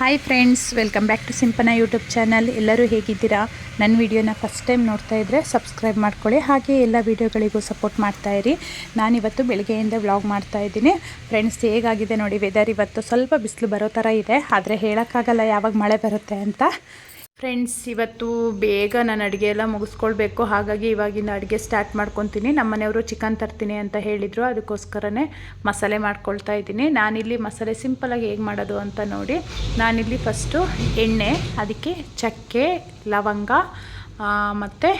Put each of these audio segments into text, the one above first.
Hi friends welcome back to Simpana YouTube channel ಎಲ್ಲರೂ ಹೇಗಿದ್ದೀರಾ? ನನ್ನ ವಿಡಿಯೋನ ಫಸ್ಟ್ ಟೈಮ್ ನೋಡ್ತಾ ಇದ್ದರೆ ಸಬ್ಸ್ಕ್ರೈಬ್ ಮಾಡ್ಕೊಳ್ಳಿ. ಹಾಗೆ ಎಲ್ಲ ವಿಡಿಯೋಗಳಿಗೂ ಸಪೋರ್ಟ್ ಮಾಡ್ತಾ ಇರಿ. ನಾನಿವತ್ತು ಬೆಳಗ್ಗೆಯಿಂದ ವ್ಲಾಗ್ ಮಾಡ್ತಾ ಇದ್ದೀನಿ. ಫ್ರೆಂಡ್ಸ್ ಹೇಗಾಗಿದೆ ನೋಡಿ ವೆದರ್ ಇವತ್ತು ಸ್ವಲ್ಪ ಬಿಸಿಲು ಬರೋ ಥರ ಇದೆ. ಆದರೆ ಹೇಳೋಕ್ಕಾಗಲ್ಲ ಯಾವಾಗ ಮಳೆ ಬರುತ್ತೆ ಅಂತ. ಫ್ರೆಂಡ್ಸ್ ಇವತ್ತು ಬೇಗ ನಾನು ಅಡುಗೆ ಎಲ್ಲ ಮುಗಿಸ್ಕೊಳ್ಬೇಕು. ಹಾಗಾಗಿ ಇವಾಗಿಂದ ಅಡುಗೆ ಸ್ಟಾರ್ಟ್ ಮಾಡ್ಕೊತೀನಿ. ನಮ್ಮ ಮನೆಯವರು ಚಿಕನ್ ತರ್ತೀನಿ ಅಂತ ಹೇಳಿದರು. ಅದಕ್ಕೋಸ್ಕರನೇ ಮಸಾಲೆ ಮಾಡ್ಕೊಳ್ತಾ ಇದ್ದೀನಿ. ನಾನಿಲ್ಲಿ ಮಸಾಲೆ ಸಿಂಪಲಾಗಿ ಹೇಗೆ ಮಾಡೋದು ಅಂತ ನೋಡಿ. ನಾನಿಲ್ಲಿ ಫಸ್ಟು ಎಣ್ಣೆ, ಅದಕ್ಕೆ ಚಕ್ಕೆ, ಲವಂಗ ಮತ್ತು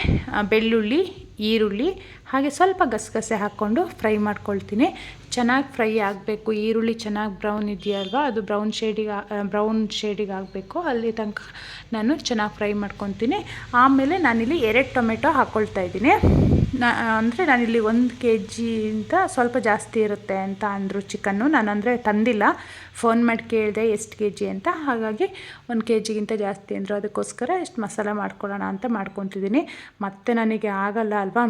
ಬೆಳ್ಳುಳ್ಳಿ, ಈರುಳ್ಳಿ, ಹಾಗೆ ಸ್ವಲ್ಪ ಗಸಗಸೆ ಹಾಕ್ಕೊಂಡು ಫ್ರೈ ಮಾಡ್ಕೊಳ್ತೀನಿ. ಚೆನ್ನಾಗಿ ಫ್ರೈ ಆಗಬೇಕು, ಈರುಳ್ಳಿ ಚೆನ್ನಾಗಿ ಬ್ರೌನ್ ಇದೆಯಲ್ವಾ, ಅದು ಬ್ರೌನ್ ಶೇಡಿಗೆ ಬ್ರೌನ್ ಶೇಡಿಗೆ ಆಗಬೇಕು, ಅಲ್ಲಿ ತನಕ ನಾನು ಚೆನ್ನಾಗಿ ಫ್ರೈ ಮಾಡ್ಕೊತೀನಿ. ಆಮೇಲೆ ನಾನಿಲ್ಲಿ ಎರಡು ಟೊಮೆಟೊ ಹಾಕ್ಕೊಳ್ತಾ ಇದ್ದೀನಿ. ನಾ, ಅಂದರೆ ನಾನಿಲ್ಲಿ ಒಂದು ಕೆ ಜಿಯಿಂದ ಸ್ವಲ್ಪ ಜಾಸ್ತಿ ಇರುತ್ತೆ ಅಂತ ಅಂದರು ಚಿಕನ್ನು ನಾನು ಅಂದರೆ ತಂದಿಲ್ಲ. ಫೋನ್ ಮಾಡಿ ಕೇಳಿದೆ ಎಷ್ಟು ಕೆ ಜಿ ಅಂತ, ಹಾಗಾಗಿ ಒಂದು ಕೆ ಜಿಗಿಂತ ಜಾಸ್ತಿ ಅಂದರು. ಅದಕ್ಕೋಸ್ಕರ ಎಷ್ಟು ಮಸಾಲ ಮಾಡ್ಕೊಳ್ಳೋಣ ಅಂತ ಮಾಡ್ಕೊತಿದ್ದೀನಿ. ಮತ್ತು ನನಗೆ ಆಗಲ್ಲ ಅಲ್ವಾ?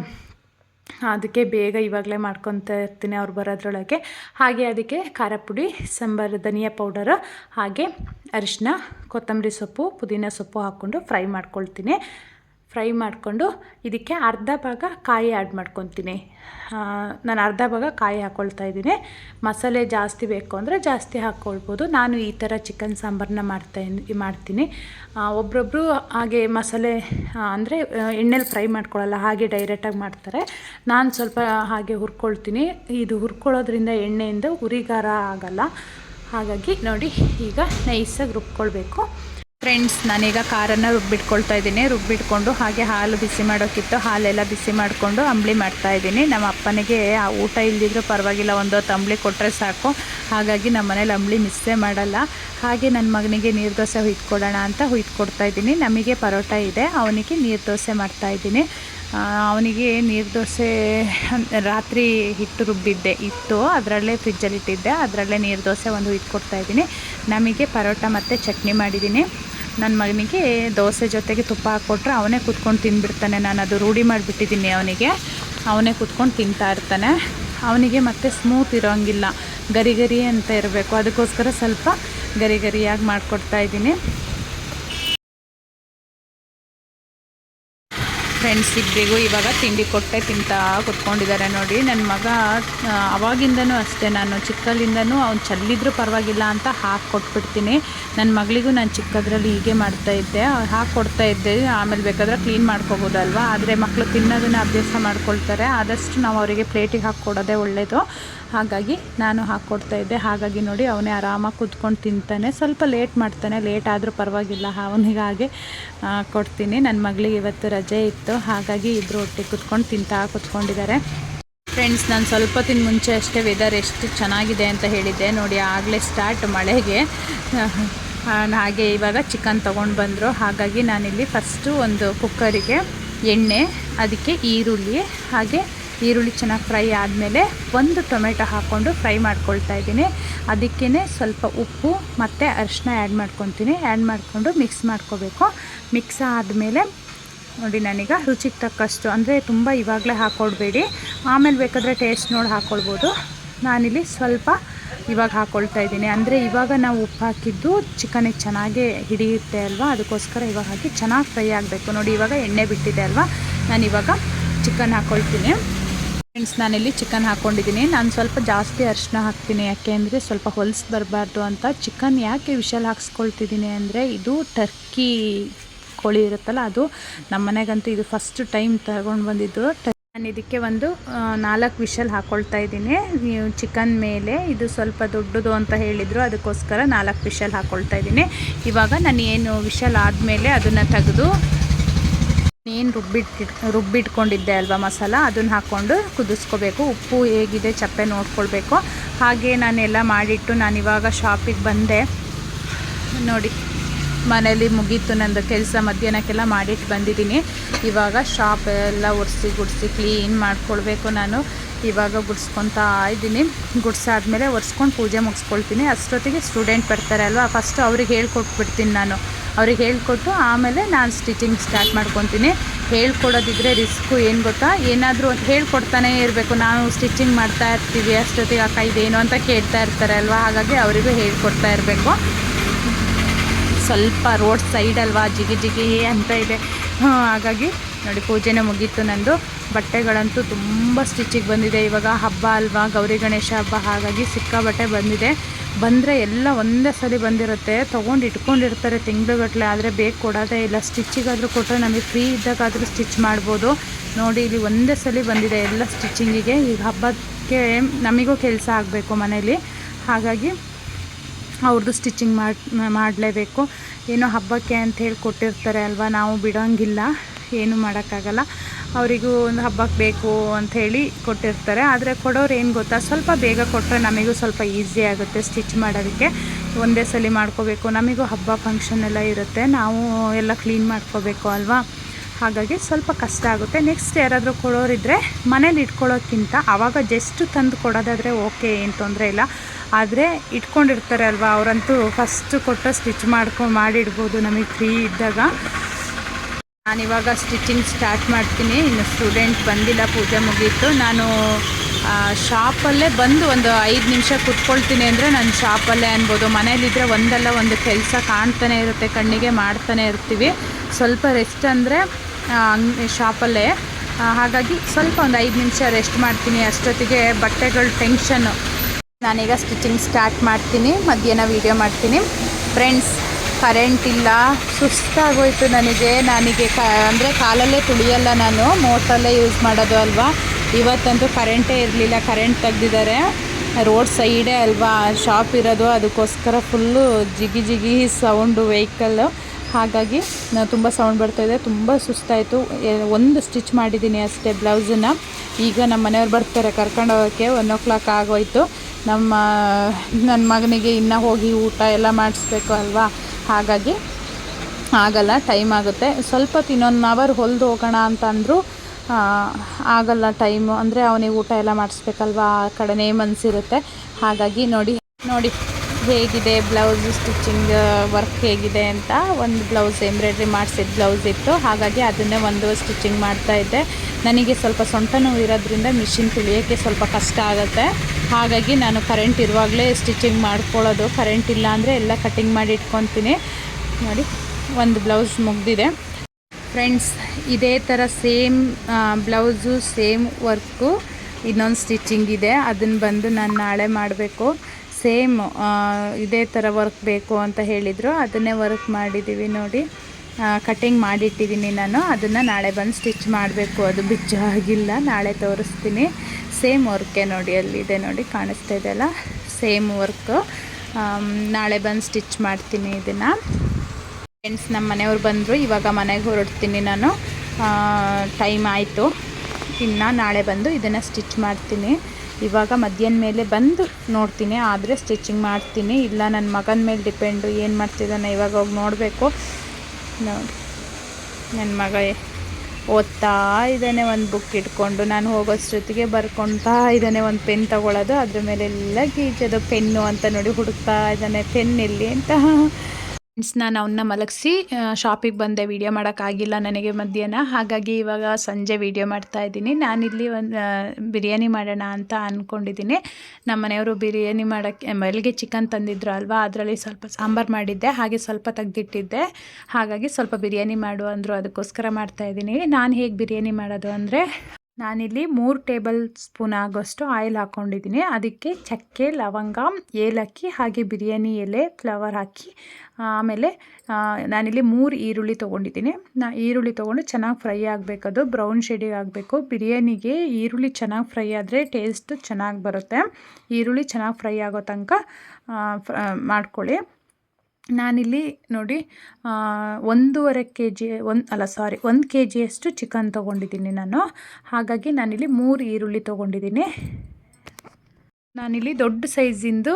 ಅದಕ್ಕೆ ಬೇಗ ಇವಾಗಲೇ ಮಾಡ್ಕೊತಾ ಇರ್ತೀನಿ ಅವ್ರು ಬರೋದ್ರೊಳಗೆ. ಹಾಗೆ ಅದಕ್ಕೆ ಖಾರ ಪುಡಿ, ಸಾಂಬಾರು, ಧನಿಯಾ ಪೌಡರು, ಹಾಗೆ ಅರಿಶಿನ ಕೊತ್ತಂಬರಿ ಸೊಪ್ಪು, ಪುದೀನ ಸೊಪ್ಪು ಹಾಕ್ಕೊಂಡು ಫ್ರೈ ಮಾಡ್ಕೊಳ್ತೀನಿ. ಫ್ರೈ ಮಾಡಿಕೊಂಡು ಇದಕ್ಕೆ ಅರ್ಧ ಭಾಗ ಕಾಯಿ ಆ್ಯಡ್ ಮಾಡ್ಕೊತೀನಿ. ನಾನು ಅರ್ಧ ಭಾಗ ಕಾಯಿ ಹಾಕ್ಕೊಳ್ತಾ ಇದ್ದೀನಿ. ಮಸಾಲೆ ಜಾಸ್ತಿ ಬೇಕು ಅಂದರೆ ಜಾಸ್ತಿ ಹಾಕ್ಕೊಳ್ಬೋದು ನಾನು ಈ ಥರ ಚಿಕನ್ ಸಾಂಬಾರನ್ನ ಮಾಡ್ತಾ ಮಾಡ್ತೀನಿ. ಒಬ್ರೊಬ್ಬರು ಹಾಗೆ ಮಸಾಲೆ ಅಂದರೆ ಎಣ್ಣೆಲಿ ಫ್ರೈ ಮಾಡ್ಕೊಳ್ಳಲ್ಲ, ಹಾಗೆ ಡೈರೆಕ್ಟಾಗಿ ಮಾಡ್ತಾರೆ. ನಾನು ಸ್ವಲ್ಪ ಹಾಗೆ ಹುರ್ಕೊಳ್ತೀನಿ. ಇದು ಹುರ್ಕೊಳ್ಳೋದ್ರಿಂದ ಎಣ್ಣೆಯಿಂದ ಉರಿಗಾರ ಆಗಲ್ಲ. ಹಾಗಾಗಿ ನೋಡಿ, ಈಗ ನೈಸಾಗಿ ರುಬ್ಕೊಳ್ಬೇಕು. ಫ್ರೆಂಡ್ಸ್ ನಾನೀಗ ಕಾರನ್ನು ರುಬ್ಬಿಟ್ಕೊಳ್ತಾ ಇದ್ದೀನಿ. ರುಬ್ಬಿಟ್ಕೊಂಡು ಹಾಗೆ ಹಾಲು ಬಿಸಿ ಮಾಡೋಕ್ಕಿತ್ತು ಹಾಲೆಲ್ಲ ಬಿಸಿ ಮಾಡಿಕೊಂಡು ಅಂಬಳಿ ಮಾಡ್ತಾ ಇದ್ದೀನಿ. ನಮ್ಮ ಅಪ್ಪನಿಗೆ ಆ ಊಟ ಇಲ್ಲದಿದ್ರೂ ಪರವಾಗಿಲ್ಲ ಒಂದು ಅಂಬಳಿ ಕೊಟ್ಟರೆ ಸಾಕು. ಹಾಗಾಗಿ ನಮ್ಮ ಮನೇಲಿ ಅಂಬಳಿ ಮಿಸ್ಸೇ ಮಾಡಲ್ಲ. ಹಾಗೆ ನನ್ನ ಮಗನಿಗೆ ನೀರು ದೋಸೆ ಹುಯ್ದುಕೊಡೋಣ ಅಂತ ಹುಯ್ದುಕೊಡ್ತಾ ಇದ್ದೀನಿ. ನಮಗೆ ಪರೋಟ ಇದೆ. ಅವನಿಗೆ ನೀರು ದೋಸೆ ಮಾಡ್ತಾಯಿದ್ದೀನಿ ಅವನಿಗೆ ನೀರು ದೋಸೆ ರಾತ್ರಿ ಹಿಟ್ಟು ರುಬ್ಬಿದ್ದೆ. ಇತ್ತು. ಅದರಲ್ಲೇ ಫ್ರಿಜ್ಜಲ್ಲಿ ಇಟ್ಟಿದ್ದೆ. ಅದರಲ್ಲೇ ನೀರು ದೋಸೆ ಒಂದು ಹುಯ್ದು ಇದ್ದೀನಿ. ನಮಗೆ ಪರೋಟ ಮತ್ತು ಚಟ್ನಿ ಮಾಡಿದ್ದೀನಿ. ನನ್ನ ಮಗನಿಗೆ ದೋಸೆ ಜೊತೆಗೆ ತುಪ್ಪ ಹಾಕ್ಕೊಟ್ರೆ ಅವನೇ ಕೂತ್ಕೊಂಡು ತಿಂದ್ಬಿಡ್ತಾನೆ ನಾನು ಅದು ರೂಢಿ ಮಾಡಿಬಿಟ್ಟಿದ್ದೀನಿ ಅವನಿಗೆ. ಅವನೇ ಕೂತ್ಕೊಂಡು ತಿಂತಾ ಇರ್ತಾನೆ. ಅವನಿಗೆ ಮತ್ತೆ ಸ್ಮೂತ್ ಇರೋಂಗಿಲ್ಲ. ಗರಿ ಗರಿ ಅಂತ ಇರಬೇಕು. ಅದಕ್ಕೋಸ್ಕರ ಸ್ವಲ್ಪ ಗರಿ ಗರಿಯಾಗಿ ಮಾಡಿಕೊಡ್ತಾ ಇದ್ದೀನಿ. ಫ್ರೆಂಡ್ಸಿಗೂ ಇವಾಗ ತಿಂಡಿ ಕೊಟ್ಟೆ ತಿಂತಾ ಕುತ್ಕೊಂಡಿದ್ದಾರೆ ನೋಡಿ. ನನ್ನ ಮಗ ಅವಾಗಿಂದನೂ ಅಷ್ಟೇ. ನಾನು ಚಿಕ್ಕಲ್ಲಿಂದನೂ ಅವ್ನು ಚಲ್ಲಿದ್ರೂ ಪರವಾಗಿಲ್ಲ ಅಂತ ಹಾಕಿ ಕೊಟ್ಬಿಡ್ತೀನಿ. ನನ್ನ ಮಗಳಿಗೂ ನಾನು ಚಿಕ್ಕದ್ರಲ್ಲಿ ಹೀಗೆ ಮಾಡ್ತಾ ಇದ್ದೆ. ಹಾಕಿ ಕೊಡ್ತಾ ಇದ್ದೆ. ಆಮೇಲೆ ಬೇಕಾದ್ರೆ ಕ್ಲೀನ್ ಮಾಡ್ಕೋಬೋದಲ್ವಾ? ಆದರೆ ಮಕ್ಕಳು ತಿನ್ನೋದನ್ನು ಅಭ್ಯಾಸ ಮಾಡ್ಕೊಳ್ತಾರೆ. ಆದಷ್ಟು ನಾವು ಅವರಿಗೆ ಪ್ಲೇಟಿಗೆ ಹಾಕಿ ಕೊಡೋದೇ ಒಳ್ಳೆಯದು ಹಾಗಾಗಿ ನಾನು ಹಾಕ್ಕೊಡ್ತಾ ಇದ್ದೆ. ಹಾಗಾಗಿ ನೋಡಿ ಅವನೇ ಆರಾಮಾಗಿ ಕೂತ್ಕೊಂಡು ತಿಂತಾನೆ. ಸ್ವಲ್ಪ ಲೇಟ್ ಮಾಡ್ತಾನೆ. ಲೇಟ್ ಆದರೂ ಪರವಾಗಿಲ್ಲ. ಅವನಿಗೆ ಹಾಗೆ ಕೊಡ್ತೀನಿ. ನನ್ನ ಮಗಳಿಗೆ ಇವತ್ತು ರಜೆ ಇತ್ತು. ಹಾಗಾಗಿ ಇಬ್ಬರು ಒಟ್ಟಿಗೆ ಕುತ್ಕೊಂಡು ತಿಂತಾ ಕೂತ್ಕೊಂಡಿದ್ದಾರೆ. ಫ್ರೆಂಡ್ಸ್ ನಾನು ಸ್ವಲ್ಪ ತಿನ್ ಮುಂಚೆ ಅಷ್ಟೇ ವೆದರ್ ಎಷ್ಟು ಚೆನ್ನಾಗಿದೆ ಅಂತ ಹೇಳಿದ್ದೆ. ನೋಡಿ, ಆಗಲೇ ಸ್ಟಾರ್ಟ್ ಮಳೆಗೆ. ಹಾಗೆ ಇವಾಗ ಚಿಕನ್ ತೊಗೊಂಡು ಬಂದರು. ಹಾಗಾಗಿ ನಾನಿಲ್ಲಿ ಫಸ್ಟು ಒಂದು ಕುಕ್ಕರಿಗೆ ಎಣ್ಣೆ, ಅದಕ್ಕೆ ಈರುಳ್ಳಿ, ಹಾಗೆ ಈರುಳ್ಳಿ ಚೆನ್ನಾಗಿ ಫ್ರೈ ಆದಮೇಲೆ ಒಂದು ಟೊಮೆಟೊ ಹಾಕ್ಕೊಂಡು ಫ್ರೈ ಮಾಡ್ಕೊಳ್ತಾ ಇದ್ದೀನಿ. ಅದಕ್ಕೇ ಸ್ವಲ್ಪ ಉಪ್ಪು ಮತ್ತು ಅರಿಶಿನ ಆ್ಯಡ್ ಮಾಡ್ಕೊತೀನಿ. ಆ್ಯಡ್ ಮಾಡಿಕೊಂಡು ಮಿಕ್ಸ್ ಮಾಡ್ಕೋಬೇಕು. ಮಿಕ್ಸ್ ಆದಮೇಲೆ ನೋಡಿ ನಾನೀಗ ರುಚಿಗೆ ತಕ್ಕಷ್ಟು, ಅಂದರೆ ತುಂಬ ಇವಾಗಲೇ ಹಾಕ್ಕೊಡ್ಬೇಡಿ ಆಮೇಲೆ ಬೇಕಾದರೆ ಟೇಸ್ಟ್ ನೋಡಿ ಹಾಕ್ಕೊಳ್ಬೋದು ನಾನಿಲ್ಲಿ ಸ್ವಲ್ಪ ಇವಾಗ ಹಾಕ್ಕೊಳ್ತಾ ಇದ್ದೀನಿ. ಅಂದರೆ ಇವಾಗ ನಾವು ಉಪ್ಪು ಹಾಕಿದ್ದು ಚಿಕನಿಗೆ ಚೆನ್ನಾಗೇ ಹಿಡಿಯುತ್ತೆ ಅಲ್ವಾ? ಅದಕ್ಕೋಸ್ಕರ ಇವಾಗ ಹಾಕಿ ಚೆನ್ನಾಗಿ ಫ್ರೈ ಆಗಬೇಕು. ನೋಡಿ ಇವಾಗ ಎಣ್ಣೆ ಬಿಟ್ಟಿದೆ ಅಲ್ವಾ? ನಾನು ಇವಾಗ ಚಿಕನ್ ಹಾಕ್ಕೊಳ್ತೀನಿ ಫ್ರೆಂಡ್ಸ್ ನಾನಿಲ್ಲಿ ಚಿಕನ್ ಹಾಕ್ಕೊಂಡಿದ್ದೀನಿ ನಾನು ಸ್ವಲ್ಪ ಜಾಸ್ತಿ ಅರಿಶಿನ ಹಾಕ್ತೀನಿ. ಯಾಕೆ ಅಂದರೆ ಸ್ವಲ್ಪ ಹೊಲ್ಸ್ ಬರಬಾರ್ದು ಅಂತ. ಚಿಕನ್ ಯಾಕೆ ವಿಷಲ್ ಹಾಕ್ಸ್ಕೊಳ್ತಿದ್ದೀನಿ ಅಂದರೆ ಇದು ಟರ್ಕಿ ಕೋಳಿ ಇರುತ್ತಲ್ಲ, ಅದು ನಮ್ಮ ಮನೆಗಂತೂ ಇದು ಫಸ್ಟ್ ಟೈಮ್ ತಗೊಂಡು ಬಂದಿದ್ದು. ನಾನು ಇದಕ್ಕೆ ಒಂದು ನಾಲ್ಕು ವಿಷಲ್ ಹಾಕ್ಕೊಳ್ತಾ ಇದ್ದೀನಿ. ಚಿಕನ್ ಮೇಲೆ ಇದು ಸ್ವಲ್ಪ ದೊಡ್ಡದು ಅಂತ ಹೇಳಿದರು, ಅದಕ್ಕೋಸ್ಕರ ನಾಲ್ಕು ವಿಷಲ್ ಹಾಕ್ಕೊಳ್ತಾ ಇದ್ದೀನಿ. ಇವಾಗ ನಾನು ಏನು ವಿಷಲ್ ಆದಮೇಲೆ ಅದನ್ನು ತೆಗೆದು ಏನು ರುಬ್ಬಿಟ್ಟು ರುಬ್ಬಿಟ್ಕೊಂಡಿದ್ದೆ ಅಲ್ವಾ ಮಸಾಲ? ಅದನ್ನು ಹಾಕ್ಕೊಂಡು ಕುದಿಸ್ಕೋಬೇಕು. ಉಪ್ಪು ಹೇಗಿದೆ, ಚಪ್ಪೆ ನೋಡ್ಕೊಳ್ಬೇಕು. ಹಾಗೆ ನಾನೆಲ್ಲ ಮಾಡಿಟ್ಟು ನಾನು ಇವಾಗ ಶಾಪಿಗೆ ಬಂದೆ. ನೋಡಿ, ಮನೇಲಿ ಮುಗೀತು ನಂದು ಕೆಲಸ. ಮಧ್ಯಾಹ್ನಕ್ಕೆಲ್ಲ ಮಾಡಿಟ್ಟು ಬಂದಿದ್ದೀನಿ. ಇವಾಗ ಶಾಪ್ ಎಲ್ಲ ಒರೆಸಿ ಗುಡಿಸಿ ಕ್ಲೀನ್ ಮಾಡ್ಕೊಳ್ಬೇಕು ನಾನು. ಇವಾಗ ಗುಡಿಸ್ಕೊತಾ ಇದ್ದೀನಿ. ಗುಡ್ಸಾದ್ಮೇಲೆ ಒರೆಸ್ಕೊಂಡು ಪೂಜೆ ಮುಗಿಸ್ಕೊಳ್ತೀನಿ. ಅಷ್ಟೊತ್ತಿಗೆ ಸ್ಟೂಡೆಂಟ್ ಬರ್ತಾರೆ ಅಲ್ವಾ? ಫಸ್ಟು ಅವ್ರಿಗೆ ಹೇಳ್ಕೊಟ್ಬಿಡ್ತೀನಿ ನಾನು. ಅವ್ರಿಗೆ ಹೇಳಿಕೊಟ್ಟು ಆಮೇಲೆ ನಾನು ಸ್ಟಿಚಿಂಗ್ ಸ್ಟಾರ್ಟ್ ಮಾಡ್ಕೊತೀನಿ. ಹೇಳ್ಕೊಡೋದಿದ್ರೆ ರಿಸ್ಕು ಏನು ಗೊತ್ತಾ? ಏನಾದರೂ ಹೇಳ್ಕೊಡ್ತಾನೇ ಇರಬೇಕು. ನಾವು ಸ್ಟಿಚಿಂಗ್ ಮಾಡ್ತಾ ಇರ್ತೀವಿ ಅಷ್ಟೊತ್ತಿಗೆ ಅಕ್ಕ ಇದೇನು ಅಂತ ಕೇಳ್ತಾ ಇರ್ತಾರೆ ಅಲ್ವಾ? ಹಾಗಾಗಿ ಅವರಿಗೂ ಹೇಳ್ಕೊಡ್ತಾ ಇರಬೇಕು. ಸ್ವಲ್ಪ ರೋಡ್ ಸೈಡ್ ಅಲ್ವಾ? ಜಿಗಿ ಜಿಗಿ ಅಂತ ಇದೆ. ಹಾಗಾಗಿ ನೋಡಿ ಪೂಜೆನೇ ಮುಗೀತು ನಂದು. ಬಟ್ಟೆಗಳಂತೂ ತುಂಬ ಸ್ಟಿಚಿಗೆ ಬಂದಿದೆ. ಇವಾಗ ಹಬ್ಬ ಅಲ್ವಾ? ಗೌರಿ ಗಣೇಶ ಹಬ್ಬ. ಹಾಗಾಗಿ ಸಿಕ್ಕಾಬಟ್ಟೆ ಬಂದಿದೆ. ಬಂದರೆ ಎಲ್ಲ ಒಂದೇ ಸಲ ಬಂದಿರುತ್ತೆ. ತೊಗೊಂಡು ಇಟ್ಕೊಂಡಿರ್ತಾರೆ ತಿಂಗಳುಗಟ್ಟಲೆ ಆದರೆ ಬೇಕು ಕೊಡೋದೇ ಇಲ್ಲ. ಸ್ಟಿಚ್ಚಿಗಾದರೂ ಕೊಟ್ಟರೆ ನಮಗೆ ಫ್ರೀ ಇದ್ದಾಗಾದರೂ ಸ್ಟಿಚ್ ಮಾಡ್ಬೋದು. ನೋಡಿ, ಇಲ್ಲಿ ಒಂದೇ ಸಲ ಬಂದಿದೆ ಎಲ್ಲ ಸ್ಟಿಚ್ಚಿಂಗಿಗೆ. ಈಗ ಹಬ್ಬಕ್ಕೆ ನಮಗೂ ಕೆಲಸ ಆಗಬೇಕು ಮನೇಲಿ. ಹಾಗಾಗಿ ಅವ್ರದ್ದು ಸ್ಟಿಚಿಂಗ್ ಮಾಡಿ, ಮಾಡಲೇಬೇಕು. ಏನೋ ಹಬ್ಬಕ್ಕೆ ಅಂತ ಹೇಳಿ ಕೊಟ್ಟಿರ್ತಾರೆ ಅಲ್ವಾ? ನಾವು ಬಿಡೋಂಗಿಲ್ಲ. ಏನು ಮಾಡೋಕ್ಕಾಗಲ್ಲ. ಅವರಿಗೂ ಒಂದು ಹಬ್ಬಕ್ಕೆ ಬೇಕು ಅಂತ ಹೇಳಿ ಕೊಟ್ಟಿರ್ತಾರೆ. ಆದರೆ ಕೊಡೋರು ಏನು ಗೊತ್ತಾ? ಸ್ವಲ್ಪ ಬೇಗ ಕೊಟ್ಟರೆ ನಮಗೂ ಸ್ವಲ್ಪ ಈಸಿ ಆಗುತ್ತೆ ಸ್ಟಿಚ್ ಮಾಡೋದಕ್ಕೆ. ಒಂದೇ ಸಲ ಮಾಡ್ಕೋಬೇಕು. ನಮಗೂ ಹಬ್ಬ ಫಂಕ್ಷನ್ ಎಲ್ಲ ಇರುತ್ತೆ. ನಾವು ಎಲ್ಲ ಕ್ಲೀನ್ ಮಾಡ್ಕೋಬೇಕು ಅಲ್ವಾ? ಹಾಗಾಗಿ ಸ್ವಲ್ಪ ಕಷ್ಟ ಆಗುತ್ತೆ. ನೆಕ್ಸ್ಟ್ ಯಾರಾದರೂ ಕೊಡೋರಿದ್ದರೆ ಮನೇಲಿ ಇಟ್ಕೊಳ್ಳೋಕ್ಕಿಂತ ಆವಾಗ ಜಸ್ಟ್ ತಂದು ಕೊಡೋದಾದರೆ ಓಕೆ ಏನು ತೊಂದರೆ ಇಲ್ಲ. ಆದರೆ ಇಟ್ಕೊಂಡಿರ್ತಾರೆ ಅಲ್ವಾ? ಅವರಂತೂ ಫಸ್ಟ್ ಕೊಟ್ಟು ಸ್ಟಿಚ್ ಮಾಡ್ಕೊಂಡು ಮಾಡಿಡ್ಬೋದು ನಮಗೆ ಫ್ರೀ ಇದ್ದಾಗ. ನಾನಿವಾಗ ಸ್ಟಿಚಿಂಗ್ ಸ್ಟಾರ್ಟ್ ಮಾಡ್ತೀನಿ. ಇನ್ನು ಸ್ಟೂಡೆಂಟ್ ಬಂದಿಲ್ಲ, ಪೂಜೆ ಮುಗೀತು. ನಾನು ಶಾಪಲ್ಲೇ ಬಂದು ಒಂದು ಐದು ನಿಮಿಷ ಕುತ್ಕೊಳ್ತೀನಿ ಅಂದರೆ ನಾನು ಶಾಪಲ್ಲೇ ಅನ್ಬೋದು. ಮನೇಲಿದ್ದರೆ ಒಂದಲ್ಲ ಒಂದು ಕೆಲಸ ಕಾಣ್ತಾನೆ ಇರುತ್ತೆ, ಕಣ್ಣಿಗೆ ಮಾಡ್ತಾನೆ ಇರ್ತೀವಿ. ಸ್ವಲ್ಪ ರೆಸ್ಟ್ ಅಂದರೆ ಶಾಪಲ್ಲೇ ಹಾಗಾಗಿ ಸ್ವಲ್ಪ ಒಂದು ಐದು ನಿಮಿಷ ರೆಸ್ಟ್ ಮಾಡ್ತೀನಿ. ಅಷ್ಟೊತ್ತಿಗೆ ಬಟ್ಟೆಗಳು ಟೆನ್ಷನ್ನು ನಾನೀಗ ಸ್ಟಿಚಿಂಗ್ ಸ್ಟಾರ್ಟ್ ಮಾಡ್ತೀನಿ. ಮಧ್ಯಾಹ್ನ ವೀಡಿಯೋ ಮಾಡ್ತೀನಿ. ಫ್ರೆಂಡ್ಸ್ ಕರೆಂಟ್ ಇಲ್ಲ. ಸುಸ್ತಾಗೋಯ್ತು ನನಗೆ. ನನಗೆ ಕ, ಅಂದರೆ ಕಾಲಲ್ಲೇ ತುಳಿಯಲ್ಲ ನಾನು. ಮೋಟ್ರಲ್ಲೇ ಯೂಸ್ ಮಾಡೋದು ಅಲ್ವಾ? ಇವತ್ತಂತೂ ಕರೆಂಟೇ ಇರಲಿಲ್ಲ. ಕರೆಂಟ್ ತೆಗ್ದಿದ್ದಾರೆ. ರೋಡ್ ಸೈಡೇ ಅಲ್ವಾ? ಶಾಪ್ ಇರೋದು. ಅದಕ್ಕೋಸ್ಕರ ಫುಲ್ಲು ಜಿಗಿ ಜಿಗಿ ಸೌಂಡು ವೆಹಿಕಲ್ಲು ಹಾಗಾಗಿ ನಾನು ತುಂಬ ಸೌಂಡ್ ಬರ್ತಾಯಿದೆ ತುಂಬ ಸುಸ್ತಾಯಿತು. ಒಂದು ಸ್ಟಿಚ್ ಮಾಡಿದ್ದೀನಿ ಅಷ್ಟೇ ಬ್ಲೌಸನ್ನು ಈಗ ನಮ್ಮ ಮನೆಯವ್ರು ಬರ್ತಾರೆ. ಕರ್ಕೊಂಡು ಹೋಗೋಕ್ಕೆ ಒನ್ ಓ ಕ್ಲಾಕ್ ಆಗೋಯ್ತು. ನಮ್ಮ, ನನ್ನ ಮಗನಿಗೆ ಇನ್ನೂ ಹೋಗಿ ಊಟ ಎಲ್ಲ ಮಾಡಿಸ್ಬೇಕು ಅಲ್ವಾ? ಹಾಗಾಗಿ ಆಗಲ್ಲ ಟೈಮ್ ಆಗುತ್ತೆ. ಸ್ವಲ್ಪ ಇನ್ನೊಂದು ಅವರ್ ಹೊಲ್ದು ಹೋಗೋಣ ಅಂತ ಅಂದರು ಆಗಲ್ಲ ಟೈಮು ಅಂದರೆ ಅವನಿಗೆ ಊಟ ಎಲ್ಲ ಮಾಡಿಸ್ಬೇಕಲ್ವಾ? ಆ ಕಡೆನೇ ಮನಸ್ಸಿರುತ್ತೆ ಹಾಗಾಗಿ ನೋಡಿ ನೋಡಿ. ಹೇಗಿದೆ ಬ್ಲೌಸ್ ಸ್ಟಿಚಿಂಗ್ ವರ್ಕ್ ಹೇಗಿದೆ ಅಂತ ಒಂದು ಬ್ಲೌಸ್ ಎಂಬ್ರಾಯ್ಡ್ರಿ ಮಾಡಿಸಿದ ಬ್ಲೌಸ್ ಇತ್ತು. ಹಾಗಾಗಿ ಅದನ್ನೇ ಒಂದು ಸ್ಟಿಚಿಂಗ್ ಮಾಡ್ತಾ ಇದ್ದೆ. ನನಗೆ ಸ್ವಲ್ಪ ಸೊಂಟ ನೋವು ಇರೋದ್ರಿಂದ ಮಿಷಿನ್ ತಿಳಿಯೋಕ್ಕೆ ಸ್ವಲ್ಪ ಕಷ್ಟ ಆಗುತ್ತೆ. ಹಾಗಾಗಿ ನಾನು ಕರೆಂಟ್ ಇರುವಾಗಲೇ ಸ್ಟಿಚಿಂಗ್ ಮಾಡ್ಕೊಳ್ಳೋದು. ಕರೆಂಟ್ ಇಲ್ಲ ಅಂದರೆ ಎಲ್ಲ ಕಟಿಂಗ್ ಮಾಡಿ ಇಟ್ಕೊತೀನಿ. ನೋಡಿ, ಒಂದು ಬ್ಲೌಸ್ ಮುಗ್ದಿದೆ. ಫ್ರೆಂಡ್ಸ್ ಇದೇ ಥರ ಸೇಮ್ ಬ್ಲೌಸು ಸೇಮ್ ವರ್ಕು ಇನ್ನೊಂದು ಸ್ಟಿಚಿಂಗ್ ಇದೆ. ಅದನ್ನು ಬಂದು ನಾನು ನಾಳೆ ಮಾಡಬೇಕು. ಸೇಮ್ ಇದೇ ಥರ ವರ್ಕ್ ಬೇಕು ಅಂತ ಹೇಳಿದರು. ಅದನ್ನೇ ವರ್ಕ್ ಮಾಡಿದ್ದೀವಿ ನೋಡಿ. ಕಟಿಂಗ್ ಮಾಡಿಟ್ಟಿದ್ದೀನಿ ನಾನು. ಅದನ್ನು ನಾಳೆ ಬಂದು ಸ್ಟಿಚ್ ಮಾಡಬೇಕು. ಅದು ಬಿಚ್ಚ ಆಗಿಲ್ಲ ನಾಳೆ ತೋರಿಸ್ತೀನಿ. ಸೇಮ್ ವರ್ಕೇ ನೋಡಿ, ಅಲ್ಲಿದೆ ನೋಡಿ, ಕಾಣಿಸ್ತಾ ಇದೆಯಲ್ಲ ಸೇಮ್ ವರ್ಕು ನಾಳೆ ಬಂದು ಸ್ಟಿಚ್ ಮಾಡ್ತೀನಿ ಇದನ್ನು. ಫ್ರೆಂಡ್ಸ್ ನಮ್ಮ ಮನೆಯವ್ರು ಬಂದರು. ಇವಾಗ ಮನೆಗೆ ಹೊರಡ್ತೀನಿ ನಾನು. ಟೈಮ್ ಆಯಿತು. ಇನ್ನು ನಾಳೆ ಬಂದು ಇದನ್ನು ಸ್ಟಿಚ್ ಮಾಡ್ತೀನಿ. ಇವಾಗ ಮಧ್ಯಾಹ್ನ ಮೇಲೆ ಬಂದು ನೋಡ್ತೀನಿ, ಆದರೆ ಸ್ಟಿಚಿಂಗ್ ಮಾಡ್ತೀನಿ. ಇಲ್ಲ ನನ್ನ ಮಗನ ಮೇಲೆ ಡಿಪೆಂಡು ಏನು ಮಾಡ್ತಿದ್ದಾನೆ ಇವಾಗ ಹೋಗಿ ನೋಡಬೇಕು. ನೋಡಿ ನನ್ನ ಮಗ ಓದ್ತಾ ಇದ್ದಾನೆ, ಒಂದು ಬುಕ್ ಇಟ್ಕೊಂಡು. ನಾನು ಹೋಗೋಷ್ಟೊತ್ತಿಗೆ ಬರ್ಕೊತಾ ಇದ್ದಾನೆ, ಒಂದು ಪೆನ್ ತಗೊಳ್ಳೋದು ಅದ್ರ ಮೇಲೆಲ್ಲ ಗೀಜೋದು. ಪೆನ್ನು ಅಂತ ನೋಡಿ ಹುಡುಕ್ತಾ ಇದ್ದಾನೆ ಪೆನ್ ಎಲ್ಲಿ ಅಂತ. ಫ್ರೆಂಡ್ಸ್ ನಾನು ಅವನ್ನ ಮಲಗಿಸಿ ಶಾಪಿಗೆ ಬಂದೆ ವೀಡಿಯೋ ಮಾಡೋಕ್ಕಾಗಿಲ್ಲ ನನಗೆ ಮಧ್ಯಾಹ್ನ. ಹಾಗಾಗಿ ಇವಾಗ ಸಂಜೆ ವೀಡಿಯೋ ಮಾಡ್ತಾ ಇದ್ದೀನಿ. ನಾನಿಲ್ಲಿ ಒಂದು ಬಿರಿಯಾನಿ ಮಾಡೋಣ ಅಂತ ಅಂದ್ಕೊಂಡಿದ್ದೀನಿ ನಮ್ಮ ಮನೆಯವರು ಬಿರಿಯಾನಿ ಮಾಡೋಕ್ಕೆ ಮಲ್ಲಿಗೆ ಚಿಕನ್ ತಂದಿದ್ರು ಅಲ್ವಾ? ಅದರಲ್ಲಿ ಸ್ವಲ್ಪ ಸಾಂಬಾರು ಮಾಡಿದ್ದೆ. ಹಾಗೆ ಸ್ವಲ್ಪ ತೆಗೆದಿಟ್ಟಿದ್ದೆ. ಹಾಗಾಗಿ ಸ್ವಲ್ಪ ಬಿರಿಯಾನಿ ಮಾಡು ಅಂದರು. ಅದಕ್ಕೋಸ್ಕರ ಮಾಡ್ತಾ ಇದ್ದೀನಿ. ನಾನು ಹೇಗೆ ಬಿರಿಯಾನಿ ಮಾಡೋದು ಅಂದರೆ ನಾನಿಲ್ಲಿ ಮೂರು ಟೇಬಲ್ ಸ್ಪೂನ್ ಆಗೋಷ್ಟು ಆಯಿಲ್ ಹಾಕ್ಕೊಂಡಿದ್ದೀನಿ. ಅದಕ್ಕೆ ಚಕ್ಕೆ, ಲವಂಗ, ಏಲಕ್ಕಿ ಹಾಗೆ ಬಿರಿಯಾನಿ ಎಲೆ ಫ್ಲವರ್ ಹಾಕಿ, ಆಮೇಲೆ ನಾನಿಲ್ಲಿ ಮೂರು ಈರುಳ್ಳಿ ತೊಗೊಂಡಿದ್ದೀನಿ. ನಾ, ಈರುಳ್ಳಿ ತೊಗೊಂಡು ಚೆನ್ನಾಗಿ ಫ್ರೈ ಆಗಬೇಕದು, ಬ್ರೌನ್ ಶೇಡಿಗೆ ಆಗಬೇಕು. ಬಿರಿಯಾನಿಗೆ ಈರುಳ್ಳಿ ಚೆನ್ನಾಗಿ ಫ್ರೈ ಆದರೆ ಟೇಸ್ಟ್ ಚೆನ್ನಾಗಿ ಬರುತ್ತೆ. ಈರುಳ್ಳಿ ಚೆನ್ನಾಗಿ ಫ್ರೈ ಆಗೋ ತನಕ ಮಾಡ್ಕೊಳ್ಳಿ. ನಾನಿಲ್ಲಿ ನೋಡಿ ಒಂದೂವರೆ ಕೆ ಜಿ ಒಂದು, ಅಲ್ಲ ಸಾರಿ ಒಂದು ಕೆ ಜಿಯಷ್ಟು ಚಿಕನ್ ತೊಗೊಂಡಿದ್ದೀನಿ ನಾನು. ಹಾಗಾಗಿ ನಾನಿಲ್ಲಿ ಮೂರು ಈರುಳ್ಳಿ ತೊಗೊಂಡಿದ್ದೀನಿ. ನಾನಿಲ್ಲಿ ದೊಡ್ಡ ಸೈಜಿಂದು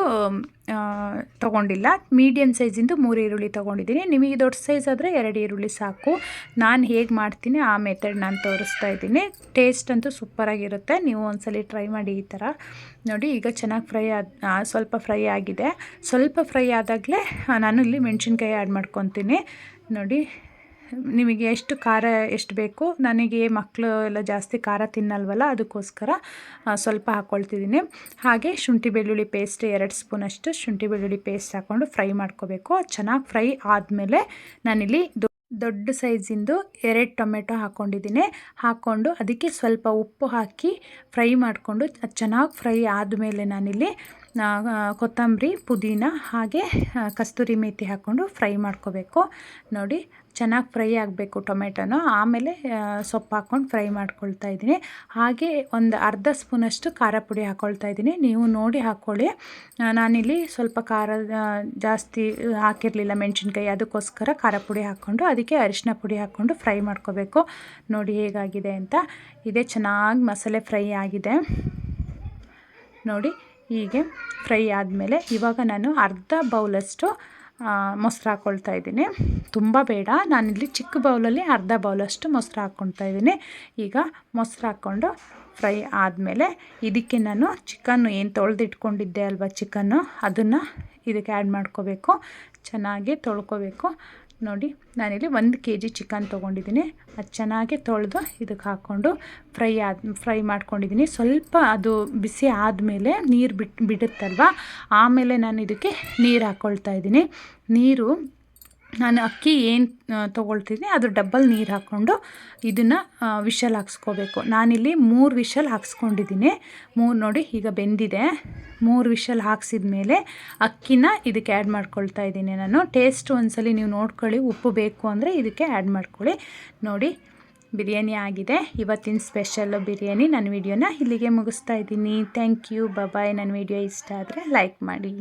ತಗೊಂಡಿಲ್ಲ. ಮೀಡಿಯಮ್ ಸೈಜಿಂದು ಮೂರು ಈರುಳ್ಳಿ ತೊಗೊಂಡಿದ್ದೀನಿ. ನಿಮಗೆ ದೊಡ್ಡ ಸೈಜ್ ಆದರೆ ಎರಡು ಈರುಳ್ಳಿ ಸಾಕು. ನಾನು ಹೇಗೆ ಮಾಡ್ತೀನಿ, ಆ ಮೆಥಡ್ ನಾನು ತೋರಿಸ್ತಾ ಇದ್ದೀನಿ. ಟೇಸ್ಟ್ ಅಂತೂ ಸೂಪರಾಗಿರುತ್ತೆ. ನೀವು ಒಂದ್ಸಲಿ ಟ್ರೈ ಮಾಡಿ ಈ ಥರ ನೋಡಿ, ಈಗ ಚೆನ್ನಾಗಿ ಫ್ರೈ ಆದ ಸ್ವಲ್ಪ ಫ್ರೈ ಆಗಿದೆ. ಸ್ವಲ್ಪ ಫ್ರೈ ಆದಾಗಲೇ ನಾನು ಇಲ್ಲಿ ಮೆಣಸಿನ್ಕಾಯಿ ಆ್ಯಡ್ ಮಾಡ್ಕೊತೀನಿ. ನೋಡಿ ನಿಮಗೆ ಎಷ್ಟು ಖಾರ ಎಷ್ಟು ಬೇಕು, ನನಗೆ ಮಕ್ಕಳು ಎಲ್ಲ ಜಾಸ್ತಿ ಖಾರ ತಿನ್ನಲ್ವಲ್ಲ, ಅದಕ್ಕೋಸ್ಕರ ಸ್ವಲ್ಪ ಹಾಕ್ಕೊಳ್ತಿದ್ದೀನಿ ಹಾಗೆ ಶುಂಠಿ ಬೆಳ್ಳುಳ್ಳಿ ಪೇಸ್ಟ್ ಎರಡು ಸ್ಪೂನಷ್ಟು ಶುಂಠಿ ಬೆಳ್ಳುಳ್ಳಿ ಪೇಸ್ಟ್ ಹಾಕ್ಕೊಂಡು ಫ್ರೈ ಮಾಡ್ಕೋಬೇಕು. ಚೆನ್ನಾಗಿ ಫ್ರೈ ಆದಮೇಲೆ ನಾನಿಲ್ಲಿ ದೊಡ್ಡ ಸೈಜಿಂದು ಎರಡು ಟೊಮೆಟೊ ಹಾಕ್ಕೊಂಡಿದ್ದೀನಿ ಹಾಕ್ಕೊಂಡು ಅದಕ್ಕೆ ಸ್ವಲ್ಪ ಉಪ್ಪು ಹಾಕಿ ಫ್ರೈ ಮಾಡಿಕೊಂಡು ಚೆನ್ನಾಗಿ ಫ್ರೈ ಆದಮೇಲೆ ನಾನಿಲ್ಲಿ ಕೊತ್ತಂಬರಿ, ಪುದೀನ ಹಾಗೆ ಕಸ್ತೂರಿ ಮೇಥಿ ಹಾಕ್ಕೊಂಡು ಫ್ರೈ ಮಾಡ್ಕೋಬೇಕು. ನೋಡಿ, ಚೆನ್ನಾಗಿ ಫ್ರೈ ಆಗಬೇಕು ಟೊಮೆಟೊನು. ಆಮೇಲೆ ಸೊಪ್ಪು ಹಾಕ್ಕೊಂಡು ಫ್ರೈ ಮಾಡ್ಕೊಳ್ತಾ ಇದ್ದೀನಿ. ಹಾಗೆ ಒಂದು ಅರ್ಧ ಸ್ಪೂನಷ್ಟು ಖಾರ ಪುಡಿ ಹಾಕ್ಕೊಳ್ತಾ ಇದ್ದೀನಿ. ನೀವು ನೋಡಿ ಹಾಕ್ಕೊಳ್ಳಿ ನಾನಿಲ್ಲಿ ಸ್ವಲ್ಪ ಖಾರ ಜಾಸ್ತಿ ಹಾಕಿರಲಿಲ್ಲ ಮೆಣಸಿನ್ಕಾಯಿ, ಅದಕ್ಕೋಸ್ಕರ ಖಾರ ಪುಡಿ ಹಾಕ್ಕೊಂಡು ಅದಕ್ಕೆ ಅರಿಶಿನ ಪುಡಿ ಹಾಕ್ಕೊಂಡು ಫ್ರೈ ಮಾಡ್ಕೋಬೇಕು. ನೋಡಿ ಹೇಗಾಗಿದೆ ಅಂತ. ಇದೇ ಚೆನ್ನಾಗಿ ಮಸಾಲೆ ಫ್ರೈ ಆಗಿದೆ. ನೋಡಿ ಹೀಗೆ ಫ್ರೈ ಆದಮೇಲೆ ಇವಾಗ ನಾನು ಅರ್ಧ ಬೌಲಷ್ಟು ಮೊಸರು ಹಾಕ್ಕೊಳ್ತಾ ಇದ್ದೀನಿ. ತುಂಬ ಬೇಡ. ನಾನಿಲ್ಲಿ ಚಿಕ್ಕ ಬೌಲಲ್ಲಿ ಅರ್ಧ ಬೌಲಷ್ಟು ಮೊಸರು ಹಾಕ್ಕೊಳ್ತಾ ಇದ್ದೀನಿ. ಈಗ ಮೊಸರು ಹಾಕ್ಕೊಂಡು ಫ್ರೈ ಆದಮೇಲೆ ಇದಕ್ಕೆ ನಾನು ಚಿಕನ್ನು ಏನು ತೊಳೆದಿಟ್ಕೊಂಡಿದ್ದೆ ಅಲ್ವಾ ಚಿಕನ್ನು, ಅದನ್ನು ಇದಕ್ಕೆ ಆ್ಯಡ್ ಮಾಡ್ಕೋಬೇಕು. ಚೆನ್ನಾಗಿ ತೊಳ್ಕೊಬೇಕು. ನೋಡಿ, ನಾನಿಲ್ಲಿ ಒಂದು ಕೆ ಜಿ ಚಿಕನ್ ತೊಗೊಂಡಿದ್ದೀನಿ. ಅದು ಚೆನ್ನಾಗಿ ತೊಳೆದು ಇದಕ್ಕೆ ಹಾಕ್ಕೊಂಡು ಫ್ರೈ ಆದ, ಫ್ರೈ ಮಾಡ್ಕೊಂಡಿದ್ದೀನಿ. ಸ್ವಲ್ಪ ಅದು ಬಿಸಿ ಆದಮೇಲೆ ನೀರು ಬಿಟ್ಟು ಬಿಡುತ್ತಲ್ವ? ಆಮೇಲೆ ನಾನು ಇದಕ್ಕೆ ನೀರು ಹಾಕ್ಕೊಳ್ತಾ ಇದ್ದೀನಿ. ನೀರು ನಾನು ಅಕ್ಕಿ ಏನು ತೊಗೊಳ್ತೀನಿ ಅದು ಡಬ್ಬಲ್ ನೀರು ಹಾಕ್ಕೊಂಡು ಇದನ್ನು ವಿಷಲ್ ಹಾಕ್ಸ್ಕೋಬೇಕು. ನಾನಿಲ್ಲಿ ಮೂರು ವಿಷಲ್ ಹಾಕ್ಸ್ಕೊಂಡಿದ್ದೀನಿ. ಮೂರು ನೋಡಿ ಈಗ ಬೆಂದಿದೆ. ಮೂರು ವಿಷಲ್ ಹಾಕ್ಸಿದ ಮೇಲೆ ಅಕ್ಕಿನ ಇದಕ್ಕೆ ಆ್ಯಡ್ ಮಾಡ್ಕೊಳ್ತಾ ಇದ್ದೀನಿ ನಾನು. ಟೇಸ್ಟ್ ಒಂದ್ಸಲಿ ನೀವು ನೋಡ್ಕೊಳ್ಳಿ, ಉಪ್ಪು ಬೇಕು ಅಂದರೆ ಇದಕ್ಕೆ ಆ್ಯಡ್ ಮಾಡ್ಕೊಳ್ಳಿ. ನೋಡಿ, ಬಿರಿಯಾನಿ ಆಗಿದೆ. ಇವತ್ತಿನ ಸ್ಪೆಷಲ್ಲು ಬಿರಿಯಾನಿ. ನನ್ನ ವಿಡಿಯೋನ ಇಲ್ಲಿಗೆ ಮುಗಿಸ್ತಾ ಇದ್ದೀನಿ. ಥ್ಯಾಂಕ್ ಯು ಬಾಯ್ ನನ್ನ ವಿಡಿಯೋ ಇಷ್ಟ ಆದರೆ ಲೈಕ್ ಮಾಡಿ.